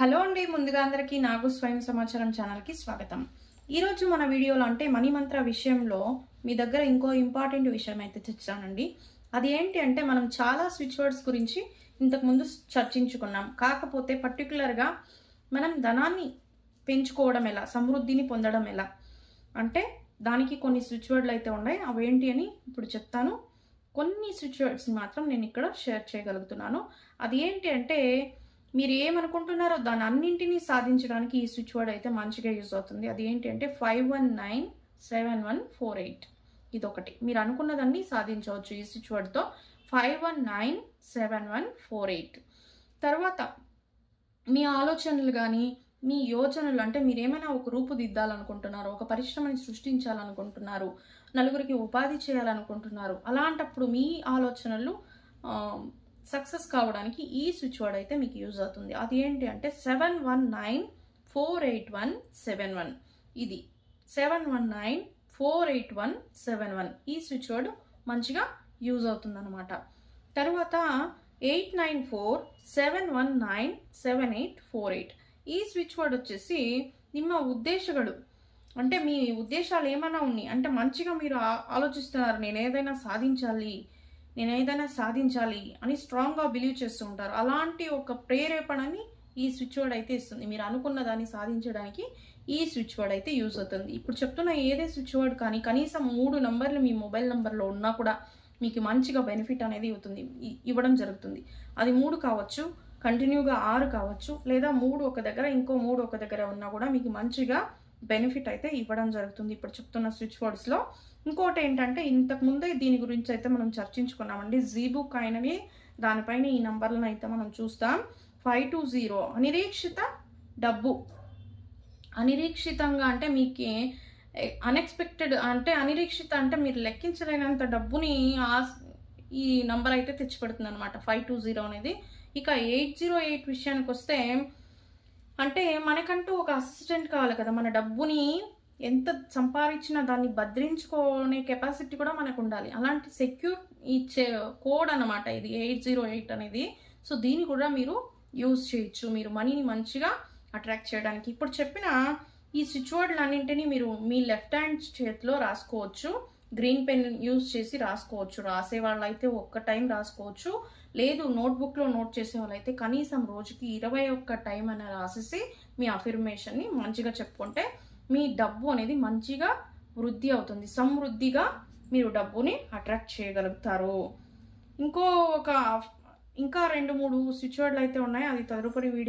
Hello అండి ముందుగా అందరికీ నాగు స్వయం సమాచారం ఛానల్కి స్వాగతం. ఈరోజు మన వీడియోలో అంటే మనీ మంత్ర విషయంలో మీ దగ్గర ఇంకో ఇంపార్టెంట్ విషయం అయితే తెచ్చానండి అది ఏంటి అంటే మనం చాలా స్విచ్ వర్డ్స్ గురించి ఇంతకుముందు చర్చించుకున్నాం. కాకపోతే పర్టికులర్గా మనం ధనాన్ని పెంచుకోవడం ఎలా సమృద్ధిని పొందడం ఎలా? అంటే దానికి కొన్ని స్విచ్ వర్డ్లు అయితే ఉన్నాయి. అవేంటి అని ఇప్పుడు చెప్తాను. కొన్ని స్విచ్ వర్డ్స్ మాత్రం నేను ఇక్కడ షేర్ చేయగలుగుతున్నాను. అది ఏంటి అంటే మీరు ఏమనుకుంటున్నారో దాని అన్నింటినీ సాధించడానికి ఈ స్విచ్ వర్డ్ అయితే మంచిగా యూజ్ అవుతుంది. అది ఏంటి అంటే five one nine seven one four eight ఇదొకటి. మీరు అనుకున్నదాన్ని సాధించవచ్చు ఈ switch వర్డ్తో five one nine seven one four eight తర్వాత మీ ఆలోచనలు కానీ మీ యోచనలు అంటే మీరు ఏమైనా ఒక రూపుదిద్దాలనుకుంటున్నారు ఒక పరిశ్రమని సృష్టించాలనుకుంటున్నారు నలుగురికి ఉపాధి చేయాలనుకుంటున్నారు అలాంటప్పుడు మీ ఆలోచనలు సక్సెస్ కావడానికి ఈ స్విచ్ వర్డ్ అయితే మీకు యూజ్ అవుతుంది. అది ఏంటి అంటే seven one nine four eight one seven one ఇది seven one nine four eight one seven one ఈ స్విచ్ వర్డ్ మంచిగా యూజ్ అవుతుందన్నమాట. తర్వాత eight nine four seven one nine seven eight four eight ఈ స్విచ్ వర్డ్ వచ్చేసి నిమ్మ ఉద్దేశగడు. అంటే మీ ఉద్దేశాలు ఏమైనా ఉన్నాయి? అంటే మంచిగా మీరు ఆలోచిస్తున్నారు నేను ఏదైనా సాధించాలి నేను ఏదైనా సాధించాలి అని స్ట్రాంగ్గా బిలీవ్ చేస్తూ ఉంటారు. అలాంటి ఒక ప్రేరేపణని ఈ స్విచ్ వర్డ్ అయితే ఇస్తుంది. మీరు అనుకున్న దాన్ని సాధించడానికి ఈ స్విచ్ వర్డ్ అయితే యూజ్ అవుతుంది. ఇప్పుడు చెప్తున్న ఏదే స్విచ్ వర్డ్ కానీ కనీసం మూడు నంబర్లు మీ మొబైల్ నెంబర్లో ఉన్నా కూడా మీకు మంచిగా బెనిఫిట్ అనేది అవుతుంది ఇవ్వడం జరుగుతుంది. అది మూడు కావచ్చు కంటిన్యూగా ఆరు కావచ్చు లేదా మూడు ఒక దగ్గర ఇంకో మూడు ఒక దగ్గర ఉన్నా కూడా మీకు మంచిగా బెనిఫిట్ అయితే ఇవ్వడం జరుగుతుంది. ఇప్పుడు చెప్తున్న స్విచ్ బోర్డ్స్లో ఇంకోటి ఏంటంటే ఇంతకు ముందే దీని గురించి అయితే మనం చర్చించుకున్నామండి. జీబుక్ అయినవి దానిపైన ఈ నంబర్లను అయితే మనం చూస్తాం. ఫైవ్ టూ జీరో అనిరీక్షిత డబ్బు. అనిరీక్షితంగా అంటే మీకు అన్ఎక్స్పెక్టెడ్ అంటే అనిరీక్షిత అంటే మీరు లెక్కించలేనంత డబ్బుని ఆ ఈ నంబర్ అయితే తెచ్చిపెడుతుంది అనమాట ఫైవ్ టూ జీరో అనేది. ఇక ఎయిట్ జీరో ఎయిట్ విషయానికి వస్తే అంటే మనకంటూ ఒక అసిస్టెంట్ కావాలి కదా. మన డబ్బుని ఎంత సంపాదించినా దాన్ని భద్రించుకునే కెపాసిటీ కూడా మనకు ఉండాలి అలాంటి సెక్యూర్ ఇచ్చే కోడ్ అనమాట ఇది ఎయిట్ జీరో ఎయిట్ అనేది. సో దీన్ని కూడా మీరు యూజ్ చేయొచ్చు. మీరు మనీని మంచిగా అట్రాక్ట్ చేయడానికి. ఇప్పుడు చెప్పిన ఈ స్విచ్ వర్డ్లు అన్నింటినీ మీరు మీ లెఫ్ట్ హ్యాండ్ చేతిలో రాసుకోవచ్చు. గ్రీన్ పెన్ యూజ్ చేసి రాసుకోవచ్చు. రాసే వాళ్ళైతే ఒక్క టైం రాసుకోవచ్చు. లేదు నోట్బుక్లో నోట్ చేసే వాళ్ళైతే కనీసం రోజుకి ఇరవై ఒక్క టైం అని రాసేసి మీ అఫిర్మేషన్ని మంచిగా చెప్పుకుంటే మీ డబ్బు అనేది మంచిగా వృద్ధి అవుతుంది. సమృద్ధిగా మీరు డబ్బుని అట్రాక్ట్ చేయగలుగుతారు. ఇంకో ఒక ఇంకా రెండు మూడు స్విచ్ వర్డ్లు అయితే ఉన్నాయి. అది తదుపరి వీడియో